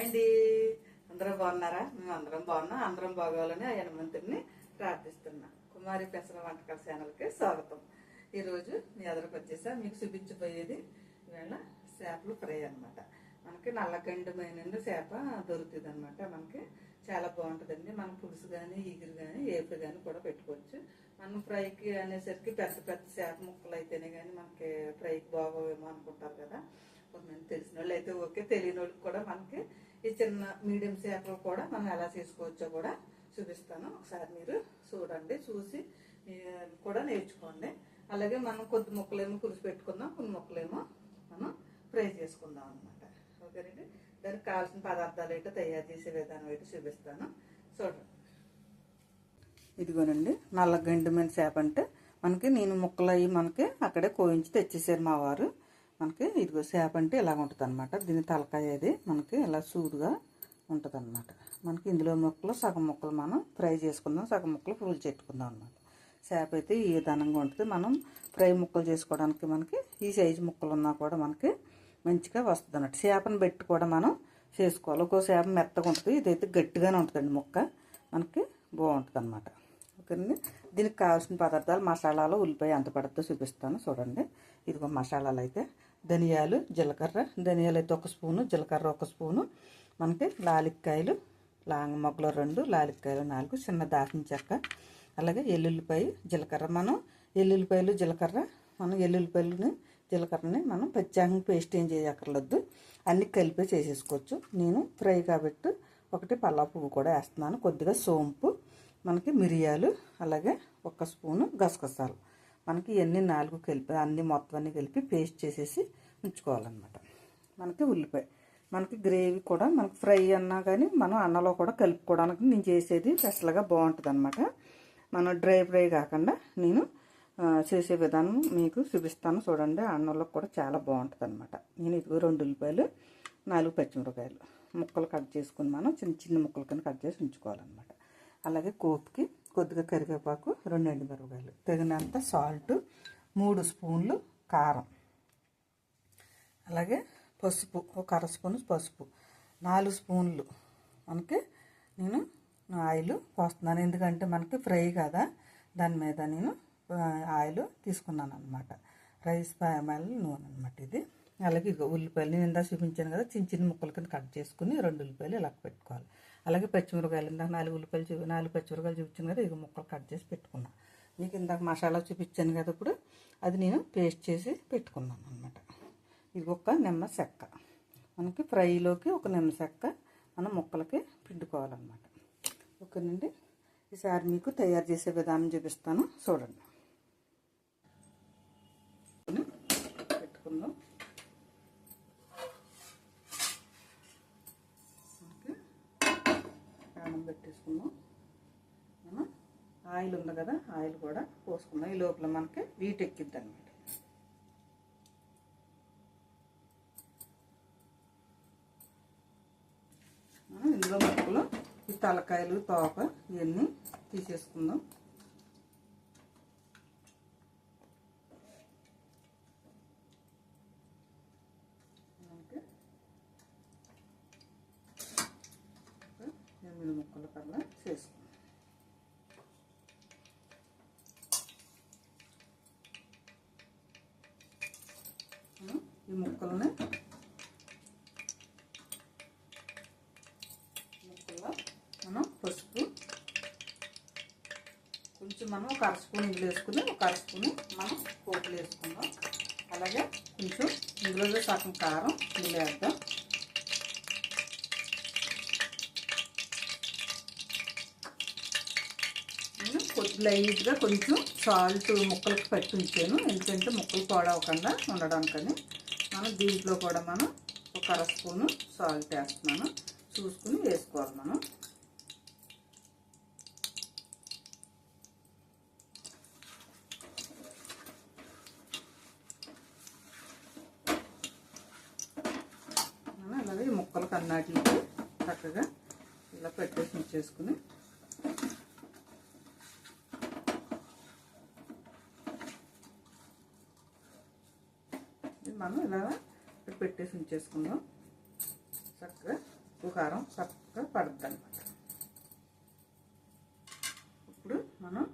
అండి. అందరూ బాగున్నారా? మేము అందరం బాగున్నాం. అందరం బాగోవాలని ఆ హనుమంతుడిని ప్రార్థిస్తున్నా. కుమారి పెసర వంటకాల ఛానల్కి స్వాగతం. ఈరోజు మీ ఎదురుకు వచ్చేసా మీకు చూపించబోయేది ఇవాళ చేపలు ఫ్రై అనమాట మనకి నల్లగండమైన చేప దొరుకుతుంది అనమాట మనకి చాలా బాగుంటుందండి. మనం పులుసు కానీ ఈగురు కానీ ఏపుడు కానీ కూడా పెట్టుకోవచ్చు. మనం ఫ్రైకి అనేసరికి పెద్ద పెద్ద చేప ముక్కలు అయితేనే కానీ మనకి ఫ్రైకి బాగోవేమో అనుకుంటారు కదా. కొంతమంది తెలిసిన వాళ్ళు అయితే ఓకే తెలియని వాళ్ళకి కూడా మనకి ఈ చిన్న మీడియం చేపలు కూడా మనం ఎలా చేసుకోవచ్చో కూడా చూపిస్తాను. ఒకసారి మీరు చూడండి చూసి కూడా నేర్చుకోండి. అలాగే మనం కొద్ది ముక్కలేమో పులుసు పెట్టుకుందాం కొన్ని ముక్కలేమో మనం ఫ్రై చేసుకుందాం అనమాట ఓకేనండి దానికి కావాల్సిన పదార్థాలు ఏంటో తయారు చేసే విధానం ఏంటో చూపిస్తాను. చూడండి. ఇదిగోనండి నల్ల గండిమైన చేప అంటే మనకి నేను ముక్కలు అయ్యి మనకి అక్కడే కోయించి తెచ్చేసారు మా వారు. మనకి ఇదిగో చేప అంటే ఇలా ఉంటుంది అనమాట దీని తలకాయ అది మనకి ఇలా సూదుగా ఉంటుంది అనమాట మనకి ఇందులో ముక్కలు సగం ముక్కలు మనం ఫ్రై చేసుకుందాం సగం ముక్కలు పూలు చెట్టుకుందాం అనమాట చేప అయితే ఈ విధానంగా ఉంటుంది మనం ఫ్రై ముక్కలు చేసుకోవడానికి మనకి ఈ సైజు ముక్కలు ఉన్నా కూడా మనకి మంచిగా వస్తుంది అన్నట్టు చేపను పెట్టి కూడా మనం చేసుకోవాలి. ఒక్కో చేప మెత్తగా ఉంటుంది ఇదైతే గట్టిగానే ఉంటుందండి ముక్క. మనకి బాగుంటుంది అనమాట ఓకేనండి? దీనికి కావాల్సిన పదార్థాలు మసాలాలు ఉల్లిపాయ ఎంత పడుతుందో చూపిస్తాను. చూడండి. ఇదిగో మసాలాలు అయితే ధనియాలు జీలకర్ర. ధనియాలు అయితే ఒక స్పూను జీలకర్ర ఒక స్పూను. మనకి లాలిక్కాయలు లాంగ్ మొగ్గలు రెండు లాలిక్కాయలు నాలుగు చిన్న దాచిన చెక్క. అలాగే ఎల్లుల్లిపాయ జీలకర్ర. మనం ఎల్లుల్లిపాయలు జీలకర్ర మనం ఎల్లుల్లిపాయలని జీలకర్రని మనం ప్రత్యేకంగా పేస్ట్ ఏం చేయక్కర్లేదు. అన్ని కలిపి చేసేసుకోవచ్చు. నేను ఫ్రై కాబట్టి ఒకటి పల్లా పువ్వు కూడా వేస్తున్నాను. కొద్దిగా సోంపు మనకి మిరియాలు అలాగే ఒక స్పూను గసగసాలు. మనకి ఇవన్నీ నాలుగు కలిపి అన్ని మొత్తం అన్ని కలిపి పేస్ట్ చేసేసి ఉంచుకోవాలన్నమాట. మనకి ఉల్లిపాయ మనకి గ్రేవీ కూడా మనకి ఫ్రై అన్నా కానీ మనం అన్నంలో కూడా కలుపుకోవడానికి నేను చేసేది స్పెషల్గా బాగుంటుంది అనమాట మనం డ్రై ఫ్రై కాకుండా నేను చేసే విధానం మీకు చూపిస్తాను చూడండి. అన్నంలో కూడా చాలా బాగుంటుంది అనమాట నేను ఇదిగో రెండు ఉల్లిపాయలు నాలుగు పచ్చిమిరపకాయలు ముక్కలు కట్ చేసుకుని మనం చిన్న చిన్న ముక్కలు కింద కట్ చేసి ఉంచుకోవాలన్నమాట. అలాగే కోపుకి కొద్దిగా కరివేపాకు రెండు ఎండుమిరపకాయలు. తగినంత సాల్ట్ మూడు స్పూన్లు కారం. అలాగే పసుపు ఒక అర స్పూన్ పసుపు. నాలుగు స్పూన్లు. మనకి నేను ఆయిల్ పోస్తున్నాను. ఎందుకంటే మనకి ఫ్రై కదా దాని మీద నేను ఆయిల్ తీసుకున్నాను అనమాట రైస్ పాయమాయిల్ నూనె అనమాట ఇది. అలాగే ఉల్లిపాయలు నేను ఇందా చూపించాను కదా చిన్న చిన్న ముక్కల కింద కట్ చేసుకుని రెండు ఉల్లిపాయలు ఇలా పెట్టుకోవాలి. అలాగే పచ్చిమిరకాయలు ఇందాక నాలుగు ఉల్లిపాయలు చూపి నాలుగు పచ్చిమిరకాయలు చూపించాను కదా ఇక ముక్కలు కట్ చేసి పెట్టుకున్నా. మీకు ఇందాక మసాలా చూపించాను కదా ఇప్పుడు అది నేను పేస్ట్ చేసి పెట్టుకున్నాను అనమాట ఇది ఒక నిమ్మ చెక్క మనకి ఫ్రైలోకి ఒక నిమ్మ చెక్క మనం ముక్కలకి పిండుకోవాలన్నమాట. ఓకేనండి? ఈసారి మీకు తయారు చేసే విధానం చూపిస్తాను. చూడండి. పెట్టుకుందాం. ప్రాణం మనం ఆయిల్ ఉంది కదా ఆయిల్ కూడా పోసుకుందాం. ఈ లోపల మనకి వీట్ ఎక్కిద్ది అనమాట మనం ఇందులో మొక్కలు ఈ తలకాయలు తోక ఇవన్నీ తీసేసుకుందాం మనకి ఒక ఎనిమిది ముక్కల చేసుకుందాం ఈ ముక్కల్ని ముక్కల్లో మనం పసుపు కొంచెం మనం ఒక అర స్పూన్ ఇందులో వేసుకుని ఒక అరస్పూన్ మనం పోపులు వేసుకుందాం. అలాగే కొంచెం ఇందులో సగం కారం ఇందులో వేద్దాం నేను కొద్ది లైట్గా కొంచెం సాల్ట్ ముక్కలకు పట్టి ఉంచాను ఎందుకంటే ముక్కలు పాడవకుండా ఉండడానికని. మనం దీంట్లో కూడా మనం ఒక అర స్పూను సాల్ట్ వేస్తున్నాను. చూసుకుని వేసుకోవాలి మనం. అలాగే ముక్కలకు అన్నాటికి చక్కగా ఇలా పెట్టేసి ఉంచేసుకుని ఇది ఉంచేసుకుందాం. చక్కగా ఉప్పు కారం చక్కగా పడుతుంది అనమాట ఇప్పుడు మనం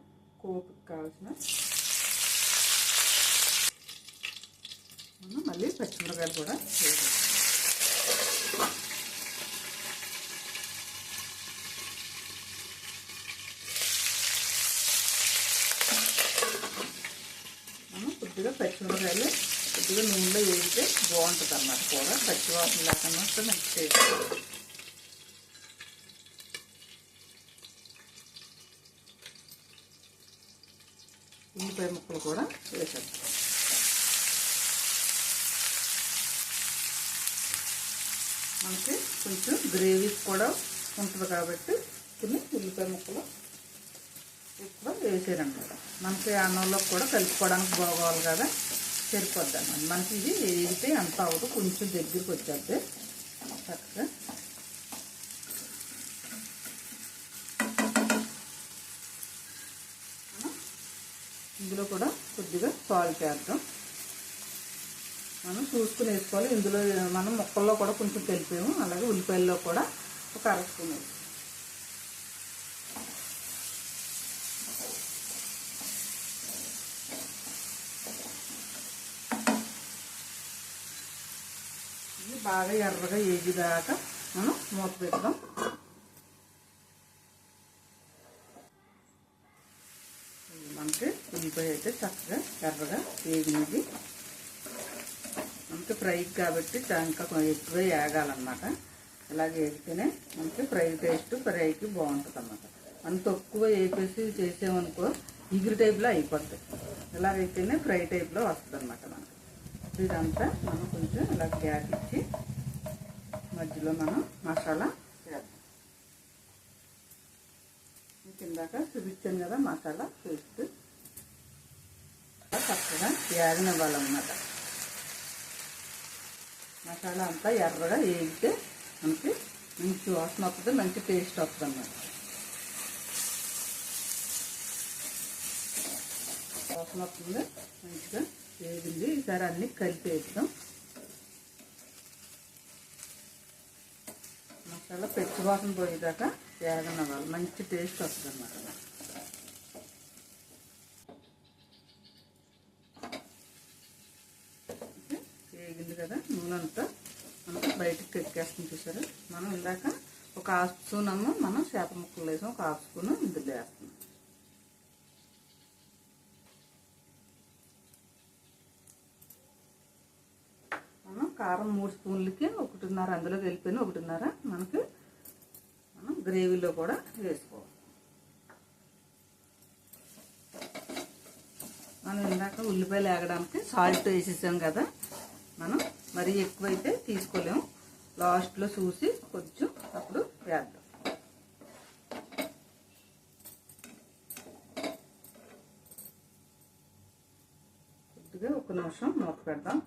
కోపుకి కావాల్సిన మనం మళ్ళీ పచ్చిమిరకాయలు కూడా వేయాలి మనం కొద్దిగా పచ్చిమిరకాయలు కొద్దిగా నూనెలో వేగితే బాగుంటుంది అన్నమాట కూర పచ్చివాసన లేకుండా వస్తే మంచి టేస్ట్ ఉల్లిపాయ ముక్కలు కూడా వేసేస్తాం మనకి కొంచెం గ్రేవీ కూడా ఉంటుంది కాబట్టి కొన్ని ఉల్లిపాయ ముక్కలు ఎక్కువ వేసారనమాట మనకి అన్నంలో కూడా కలుపుకోవడానికి బాగోవాలి కదా సరిపోద్ది అన్నమాట. మనకి ఇది వేగితే అంత అవ్వదు కొంచెం దగ్గరికి వచ్చేది చక్కగా. ఇందులో కూడా కొద్దిగా సాల్ట్ వేద్దాం. మనం చూసుకుని వేసుకోవాలి. ఇందులో మనం ముక్కల్లో కూడా కొంచెం తెలిపాము అలాగే ఉల్లిపాయల్లో కూడా ఒక అర స్పూన్ బాగా ఎర్రగా ఏగిదాకా మనం మూత పెడదాం. మనకి ఉల్లిపాయ అయితే చక్కగా ఎర్రగా వేగినది మనకి ఫ్రై కాబట్టి ఇంకా కొంచెం ఎక్కువ వేగాలన్నమాట ఇలాగ వేగితేనే మనకి ఫ్రై టేస్ట్ ఫ్రైకి బాగుంటుంది అన్నమాట మనం తక్కువ వేపేసి చేసామనుకో ఇగురు టైప్లో అయిపోతుంది ఇలాగైతేనే ఫ్రై టైప్లో వస్తుంది అన్నమాట మనకి. ఇదంతా మనం కొంచెం ఇలా గ్యాప్ ఇచ్చి మధ్యలో మనం మసాలా వేద్దాం. ఇందాక చూపించాను కదా మసాలా పేస్ట్. చక్కగా వేగనివ్వాలన్నమాట మసాలా అంతా ఎర్రగా వేగితే మనకి మంచి వాసన వస్తుంది మంచి టేస్ట్ వస్తుంది అన్నమాట వాసన వస్తుంది మంచిగా వేగింది. ఈసారి అన్ని కలిపేద్దాం. మసాలా పెట్టి వాసన పోయేదాకా వాళ్ళు మంచి టేస్ట్ వస్తుంది అన్నమాట వేగింది కదా నూనె అంతా మనకు బయటకు ఎక్కేస్తుంది చూసారు? మనం ఇందాక ఒక హాఫ్ స్పూన్ అమ్మ మనం చేప ముక్కలు వేసాం. ఒక హాఫ్ స్పూన్ ఇందులో వేస్తాం మనం కారం మూడు స్పూన్లకి ఒకటిన్నర అందులోకి వెళ్ళిపోయిన ఒకటిన్నర మనకి మనం గ్రేవీలో కూడా వేసుకోవాలి. మనం ఇందాక ఉల్లిపాయలు వేగడానికి సాల్ట్ వేసేసాం కదా మనం మరీ ఎక్కువైతే తీసుకోలేము లాస్ట్లో చూసి కొంచెం అప్పుడు వేద్దాం. కొద్దిగా ఒక నిమిషం మూత పెడదాం.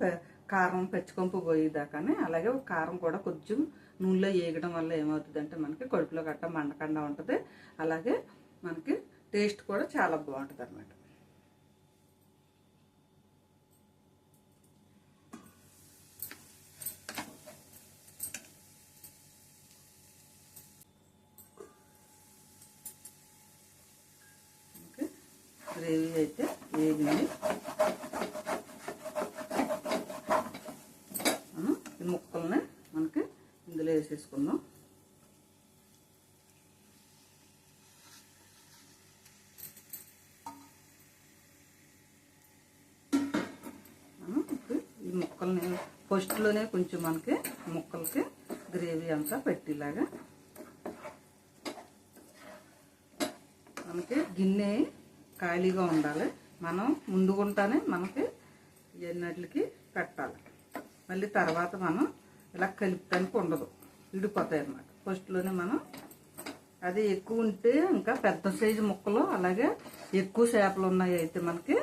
కారం పచ్చికొంపు పోయేదాకానే అలాగే కారం కూడా కొంచెం నూనెలో వేయడం వల్ల ఏమవుతుందంటే మనకి కడుపులో గట్ట మండకుండా ఉంటుంది. అలాగే మనకి టేస్ట్ కూడా చాలా బాగుంటుంది అనమాట గ్రేవీ అయితే వేగింది మనం ఈ ముక్కల్ని మనకి ఇందులో వేసేసుకుందాం. ఈ ముక్కల్ని ఫస్ట్లోనే కొంచెం మనకి ముక్కలకి గ్రేవీ అంతా పెట్టేలాగా మనకి గిన్నె ఖాళీగా ఉండాలి. మనం ముందుగుంటానే మనకి ఎన్నట్లకి పెట్టాలి. మళ్ళీ తర్వాత మనం ఇలా కలుపుతానికి ఉండదు. విడిపోతాయి అన్నమాట. ఫస్ట్లోనే మనం అది ఎక్కువ ఉంటే ఇంకా పెద్ద సైజు ముక్కలు అలాగే ఎక్కువ చేపలు ఉన్నాయి అయితే మనకి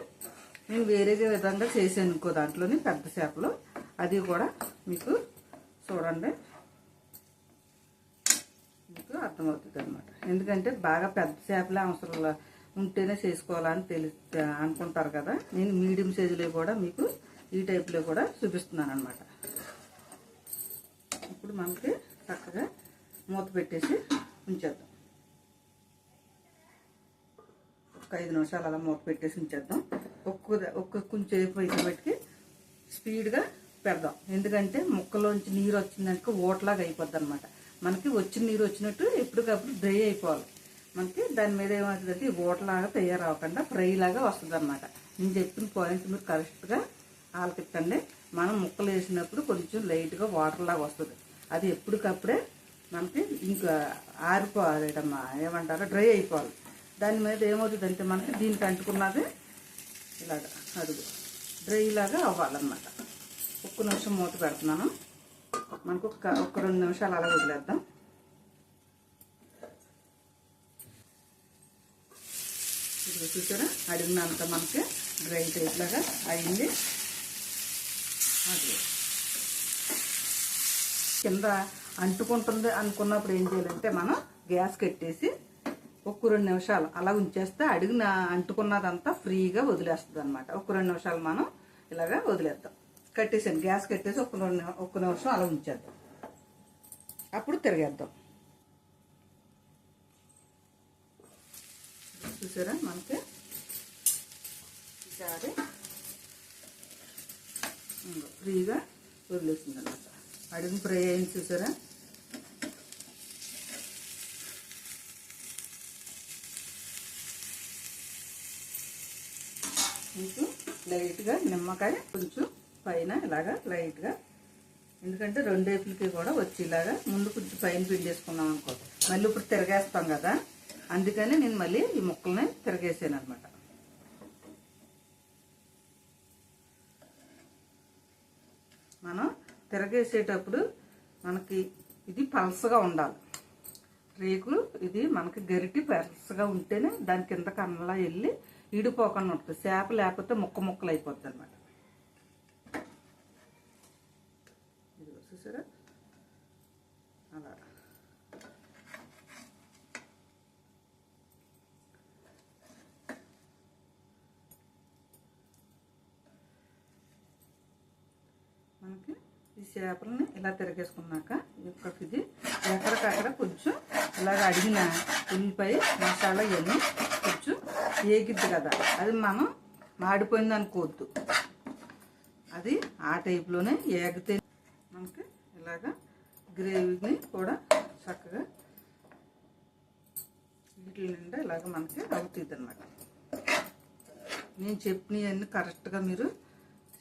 నేను వేరే విధంగా చేసాను ఇంకో దాంట్లోని పెద్ద చేపలు. అది కూడా మీకు చూడండి. మీకు అర్థమవుతుంది అనమాట ఎందుకంటే బాగా పెద్ద చేపలే అవసరం ఉంటేనే చేసుకోవాలని తెలి అనుకుంటారు కదా. నేను మీడియం సైజులో కూడా మీకు ఈ టైప్లో కూడా చూపిస్తున్నాను అనమాట ఇప్పుడు మనకి చక్కగా మూత పెట్టేసి ఉంచేద్దాం. ఒక ఐదు నిమిషాలు అలా మూత పెట్టేసి ఉంచేద్దాం. ఒక్క ఒక్క కొంచెం అయితే స్పీడ్గా పెడదాం. ఎందుకంటే ముక్కలోంచి నీరు వచ్చిందనుక ఓట్లాగా అయిపోద్ది అనమాట మనకి వచ్చిన నీరు వచ్చినట్టు ఎప్పటికప్పుడు డ్రై అయిపోవాలి. మనకి దాని మీద ఏమవుతుందంటే ఈ ఓటలాగా తయారవకుండా ఫ్రై లాగా వస్తుంది అనమాట నేను చెప్పిన పాయింట్ మీరు కరెక్ట్గా ఆలకిట్టండి మనం ముక్కలు వేసినప్పుడు కొంచెం లైట్గా వాటర్ లాగా వస్తుంది. అది ఎప్పటికప్పుడే మనకి ఇంకా ఆరిపోవాలేటమ్మా. ఏమంటారో? డ్రై అయిపోవాలి. దాని మీద ఏమవుతుందంటే మనకి దీనికి అంటుకున్నది ఇలాగ అడుగు. డ్రై లాగా అవ్వాలన్నమాట. ఒక్క నిమిషం మూత పెడుతున్నాను. మనకు ఒక్క ఒక్క రెండు నిమిషాలు అలా వదిలేద్దాం. ఇది చూసారా? అడిగినంత మనకి డ్రై టైప్ లాగా అయింది. అది కింద అంటుకుంటుంది అనుకున్నప్పుడు ఏం చేయాలంటే మనం గ్యాస్ కట్టేసి ఒక్క రెండు నిమిషాలు అలా ఉంచేస్తే అడిగిన అంటుకున్నదంతా ఫ్రీగా వదిలేస్తుంది అనమాట ఒక్క రెండు నిమిషాలు మనం ఇలాగా వదిలేద్దాం. కట్టేసాను గ్యాస్ కట్టేసి ఒక్క రెండు ఒక్క నిమిషం అలా ఉంచేద్దాం. అప్పుడు తిరిగేద్దాం. చూసారా? మనకి ఈసారి ఫ్రీగా వదిలేసింది అనమాట అడుగు ఫ్రై అయింది చూసారా? మీకు లైట్గా నిమ్మకాయ కొంచెం పైన ఇలాగా లైట్గా. ఎందుకంటే రెండేపులకి కూడా వచ్చేలాగా ముందు కొంచెం పైన పిండేసుకున్నాం అనుకో. మళ్ళీ ఇప్పుడు తిరగేస్తాం కదా. అందుకని నేను మళ్ళీ ఈ ముక్కల్ని తిరగేసాను అనమాట మనం తిరగేసేటప్పుడు మనకి ఇది పలసగా ఉండాలి. రేకు ఇది మనకి గరిటి పలసగా ఉంటేనే దాని కింద కన్నలా వెళ్ళి ఇడిపోకుండా ఉంటుంది. చేప లేకపోతే ముక్క ముక్కలు అయిపోద్ది అనమాట చూసారా? అలా. మనకి ఈ చేపలని ఇలా తిరగేసుకున్నాక ఒక్కొక్క ఇది. ఎక్కడికక్కడ కొంచెం ఇలాగ అడిగిన ఉల్లిపాయ మసాలా ఇవన్నీ కొంచెం ఏగిద్ది కదా. అది మనం మాడిపోయింది అనుకోవద్దు. అది ఆ టైప్లోనే ఏగితే మనకి ఇలాగ గ్రేవీని కూడా చక్కగా వీటి నిండా ఇలాగ మనకి అవుతుంది అనమాట నేను చెప్పినవన్నీ కరెక్ట్గా మీరు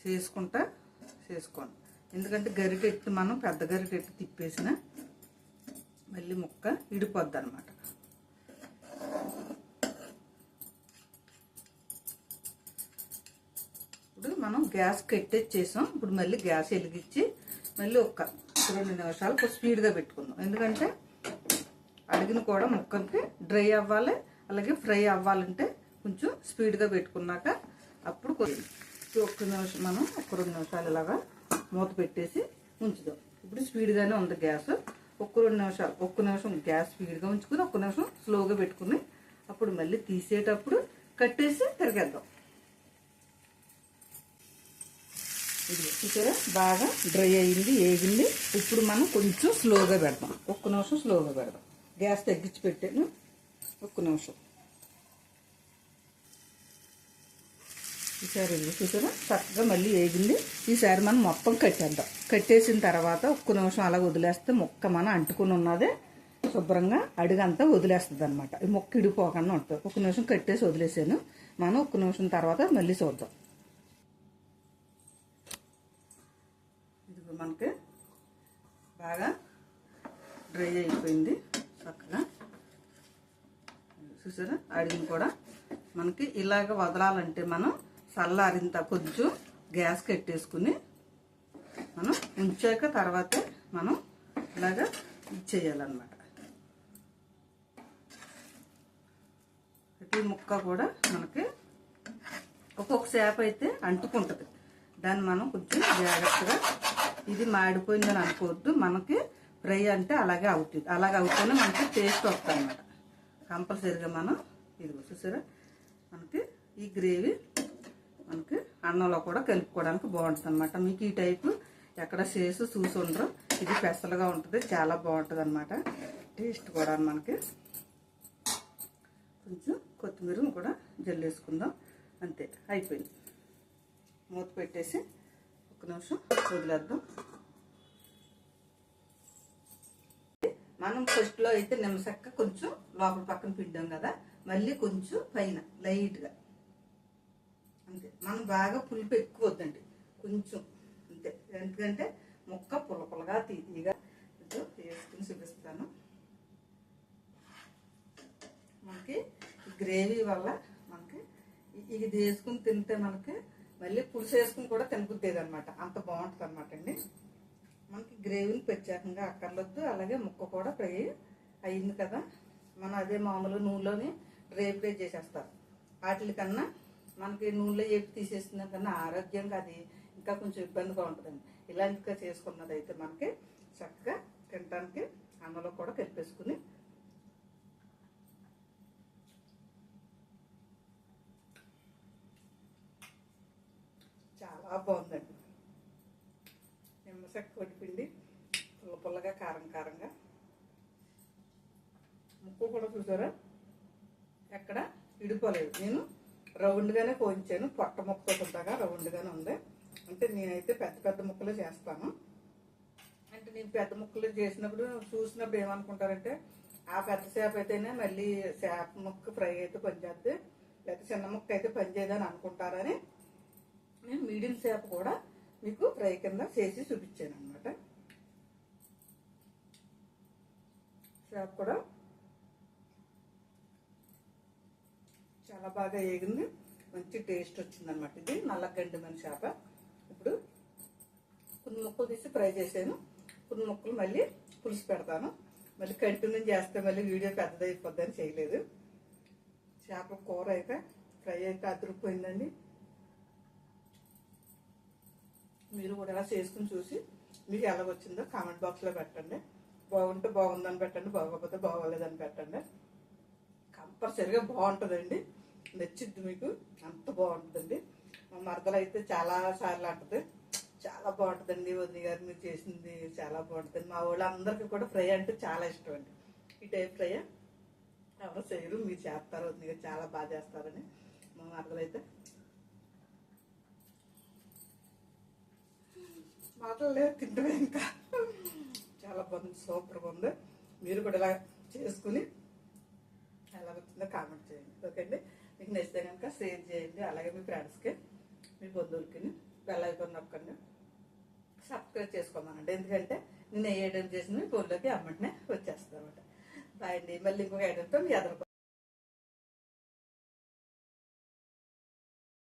చేసుకుంటా చేసుకోండి. ఎందుకంటే గరిటెట్టి మనం పెద్ద గరిటెట్టి తిప్పేసిన మళ్ళీ ముక్క ఇడిపోద్ది అనమాట ఇప్పుడు మనం గ్యాస్ కట్టేసేసాం ఇప్పుడు మళ్ళీ గ్యాస్ వెలిగించి మళ్ళీ ఒక రెండు నిమిషాలు స్పీడ్గా పెట్టుకుందాం. ఎందుకంటే అడిగిన కూడా ముక్కకి డ్రై అవ్వాలి అలాగే ఫ్రై అవ్వాలంటే కొంచెం స్పీడ్గా పెట్టుకున్నాక అప్పుడు కొద్ది- ఒక్క నిమిషం మనం ఒక రెండు నిమిషాలు ఇలాగా మూత పెట్టేసి ఉంచుదాం. ఇప్పుడు స్పీడ్గానే ఉంది గ్యాస్. ఒక్క రెండు నిమిషాలు ఒక్క నిమిషం గ్యాస్ స్పీడ్గా ఉంచుకుని ఒక్క నిమిషం స్లోగా పెట్టుకుని అప్పుడు మళ్ళీ తీసేటప్పుడు కట్టేసి తిరగేద్దాం. ఇది చూసారా? బాగా డ్రై అయింది ఏగింది. ఇప్పుడు మనం కొంచెం స్లోగా పెడదాం. ఒక్క నిమిషం స్లోగా పెడదాం. గ్యాస్ తగ్గించి పెట్టాను. ఒక్క నిమిషం. ఈసారి చూసారా? చక్కగా మళ్ళీ వేగింది. ఈసారి మనం మొత్తం కట్టేద్దాం. కట్టేసిన తర్వాత ఒక్క నిమిషం అలా వదిలేస్తే మొక్క మనం అంటుకుని ఉన్నదే. శుభ్రంగా అడుగంతా వదిలేస్తుంది అనమాట ఈ మొక్క ఇడిపోకుండా ఉంటుంది. ఒక నిమిషం కట్టేసి వదిలేసాను. మనం ఒక్క నిమిషం తర్వాత మళ్ళీ చూద్దాం. ఇదిగో మనకి బాగా డ్రై అయిపోయింది. చక్కగా. చూసారా? అడిగిన కూడా మనకి ఇలాగ వదలాలంటే మనం చల్లారింత కొంచెం గ్యాస్ కట్టేసుకుని మనం ఉంచాక తర్వాతే మనం ఇలాగా ఇచ్చేయాలన్నమాట ప్రతి ముక్క కూడా మనకి ఒక్కొక్క చేప అయితే అంటుకుంటుంది. దాన్ని మనం కొంచెం జాగ్రత్తగా ఇది మాడిపోయిందని అనుకోవద్దు. మనకి ఫ్రై అంటే అలాగే అవుతుంది. అలాగే అవుతూనే మనకి టేస్ట్ వస్తుంది అనమాట కంపల్సరీగా మనం ఇది చూసారా? మనకి ఈ గ్రేవీ మనకి అన్నంలో కూడా కలుపుకోవడానికి బాగుంటుంది అనమాట మీకు ఈ టైపు ఎక్కడ చేసి చూసి ఉండరు. ఇది పెసలుగా ఉంటుంది. చాలా బాగుంటుంది అనమాట టేస్ట్ కూడా మనకి. కొంచెం కొత్తిమీర కూడా జల్లేసుకుందాం. అంతే అయిపోయింది. మూత పెట్టేసి ఒక నిమిషం వదిలేద్దాం. మనం ఫస్ట్లో అయితే నిమ్మసక్క కొంచెం లోపల పక్కన పిండాం కదా. మళ్ళీ కొంచెం పైన లైట్గా అంతే. మనం బాగా పులుపు ఎక్కువ వద్దండి. కొంచెం అంతే. ఎందుకంటే ముక్క పులపులగా పుల్లగా తీయగా వేసుకుని చూపిస్తాను. మనకి గ్రేవీ వల్ల మనకి ఇది వేసుకుని తింటే మనకి మళ్ళీ పులుసు వేసుకుని కూడా తినబుద్దేది అనమాట అంత బాగుంటుంది అనమాట అండి. మనకి గ్రేవీని ప్రత్యేకంగా అక్కర్లొద్దు. అలాగే ముక్క కూడా ఫ్రై అయింది కదా. మనం అదే మామూలు నూనెలోని డ్రై ఫ్రై చేసేస్తారు వాటి కన్నా మనకి నూనెలో చెప్పి తీసేసిన కన్నా ఆరోగ్యంగా అది ఇంకా కొంచెం ఇబ్బందిగా ఉంటుందండి. ఇలాంటిగా చేసుకున్నది అయితే మనకి చక్కగా తినడానికి అన్నలో కూడా కలిపేసుకుని చాలా బాగుందండి. నిమ్మసక్క పొడిపిండి పుల్ల పుల్లగా కారం కారంగా. ముక్కు కూడా చూసారా? ఎక్కడ? ఇడిపోలేదు. నేను రౌండ్గానే కోయించాను పొట్ట ముక్క ఉండగా రౌండ్గానే ఉంది. అంటే నేనైతే పెద్ద పెద్ద ముక్కలు చేస్తాను. అంటే నేను పెద్ద ముక్కలు చేసినప్పుడు చూసినప్పుడు ఏమనుకుంటారంటే ఆ పెద్ద చేప అయితేనే మళ్ళీ చేప ముక్క ఫ్రై అయితే పనిచేద్ది. లేకపోతే చిన్న ముక్క అయితే పనిచేయదని అనుకుంటారని నేను మీడియం చేప కూడా మీకు ఫ్రై కింద చేసి చూపించాను అనమాట చేప కూడా చాలా బాగా వేగింది మంచి టేస్ట్ వచ్చిందనమాట ఇది. నల్ల మన చేప ఇప్పుడు కొన్ని ముక్కలు తీసి ఫ్రై చేసాను కొన్ని ముక్కలు మళ్ళీ పులుసు పెడతాను. మళ్ళీ కంటిన్యూ చేస్తే మళ్ళీ వీడియో పెద్దదైపోద్దని చేయలేదు. చేప కూర అయితే ఫ్రై అయితే అదిరిపోయిందండి. మీరు కూడా ఎలా చేసుకుని చూసి మీకు ఎలా వచ్చిందో కామెంట్ బాక్స్లో పెట్టండి. బాగుంటే బాగుందని పెట్టండి బాగోకపోతే బాగోలేదని పెట్టండి. కంపల్సరిగా బాగుంటుందండి. నచ్చింది మీకు? అంత బాగుంటుందండి. మా మరదలు అయితే చాలా సార్లు అంటది. చాలా బాగుంటుందండి వదిలి గారు మీరు చేసింది చాలా బాగుంటుంది మా వాళ్ళందరికీ కూడా ఫ్రై అంటే చాలా ఇష్టం అండి. ఈ టైప్ ఫ్రై ఎవరు చేయరు మీరు చేస్తారు వదిలి గారు చాలా బాగా చేస్తారని. మా మరదలు అయితే. మాటలు తింటమే ఇంకా. చాలా బాగుంది సూపర్గా ఉంది మీరు కూడా ఇలా చేసుకుని ఎలా వచ్చిందో కామెంట్ చేయండి. ఓకే అండి మీకు నచ్చితే కనుక షేర్ చేయండి. అలాగే మీ ఫ్రెండ్స్కి మీ బంధువులకి బెల్ ఐకాన్ నొక్కండి సబ్స్క్రైబ్ చేసుకోమనండి. ఎందుకంటే నేను ఏ ఐటమ్ చేసిన మీ ఫోన్లోకి అమ్మటనే వచ్చేస్తాను అనమాట బాయ్ అండి. మళ్ళీ ఇంకొక ఐటమ్తో మీ ఎదురు